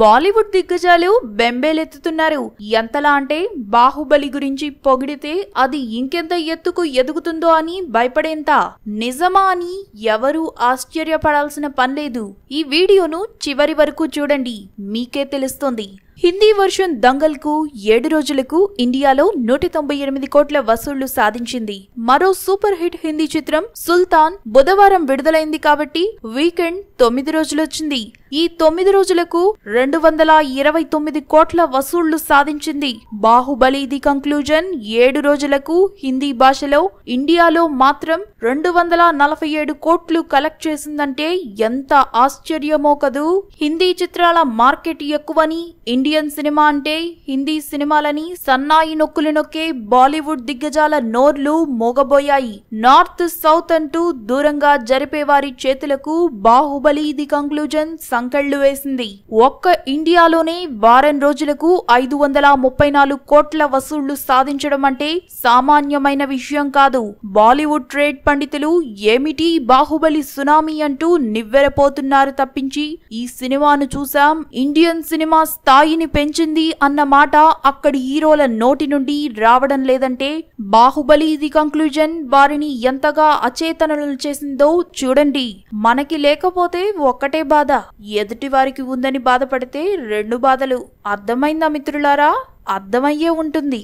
బాలీవుడ్ దిగ్గజాలు బెంబేలెత్తుతున్నారు. ఎంతలా అంటే బాహుబలి గురించి పొగిడితే అది ఇంకెంత ఎత్తుకు ఎదుగుతుందో అని భయపడేంత నిజమా అని ఎవరూ ఆశ్చర్యపడాల్సిన పనిలేదు ఈ వీడియోను చివరి వరకు చూడండి. మీకే తెలుస్తుంది. హిందీ వర్షన్ దంగల్కు ఏడు రోజులకు ఇండియాలో నూట తొంభై ఎనిమిది కోట్ల వసూళ్ళు సాధించింది. మరో సూపర్ హిట్ హిందీ చిత్రం సుల్తాన్ బుధవారం విడుదలైంది కాబట్టి వీకెండ్ తొమ్మిది రోజులొచ్చింది. ఈ తొమ్మిది రోజులకు రెండు వందల ఇరవై తొమ్మిది కోట్ల వసూళ్ళు సాధించింది. బాహుబలి ది కంక్లూజన్ ఏడు రోజులకు హిందీ భాషలో ఇండియాలో మాత్రం రెండు వందల నలభై ఏడు కోట్లు కలెక్ట్ చేసిందంటే ఎంత ఆశ్చర్యమో కదూ. హిందీ చిత్రాల మార్కెట్ ఎక్కువని ఇండియన్ సినిమా అంటే హిందీ సినిమాలని సన్నాయి నొక్కులు నొక్కే బాలీవుడ్ దిగ్గజాల నోర్లు మోగబోయాయి. నార్త్ సౌత్ అంటూ దూరంగా జరిపే వారి చేతులకు బాహుబలి ది కంక్లూజన్ సంకళ్ళు వేసింది. ఒక్క ఇండియాలోనే వారం రోజులకు ఐదు వందల ముప్పై నాలుగు కోట్ల వసూళ్ళు సాధించడం అంటే సామాన్యమైన విషయం కాదు. బాలీవుడ్ ట్రేడ్ పండితులు ఏమిటి బాహుబలి సునామీ అంటూ నివ్వెరపోతున్నారు తప్పించి ఈ సినిమాను చూసాం. ఇండియన్ సినిమా స్థాయిని పెంచింది అన్న మాట అక్కడి హీరోల నోటి నుండి రావడం లేదంటే బాహుబలి ది కంక్లూజన్ వారిని ఎంతగా అచేతనలు చేసిందో చూడండి. మనకి లేకపోతే ఒక్కటే బాధ. ఎదుటి వారికి ఉందని బాధపడితే రెండు బాధలు. అర్థమైందా మిత్రులారా? అర్థమయ్యే ఉంటుంది.